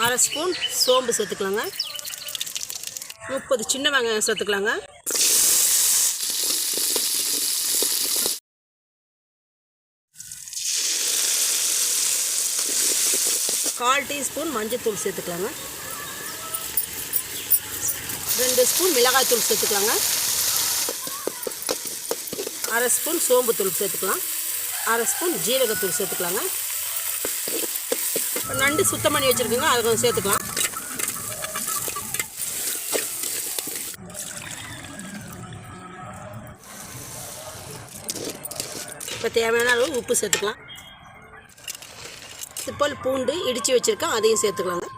அரை ஸ்பூன் சோம்பு சேர்த்துக்கலாங்க. முப்பது சின்ன வெங்காயம் சேர்த்துக்கலாங்க. கால் டீஸ்பூன் மஞ்சத்தூள் சேர்த்துக்கலாங்க. ரெண்டு ஸ்பூன் மிளகாய்த்தூள் சேர்த்துக்கலாங்க. அரை ஸ்பூன் சோம்புத்தூள் சேர்த்துக்கலாம். அரை ஸ்பூன் ஜீரகத்தூள் சேர்த்துக்கலாங்க. நண்டு சுத்தம் பண்ணி வச்சுருக்கோங்க அதை கொஞ்சம் சேர்த்துக்கலாம். இப்போ தேவையான அளவு உப்பு சேர்த்துக்கலாம். சிப்பல் பூண்டு இடித்து வச்சுருக்கேன் அதையும் சேர்த்துக்கலாங்க.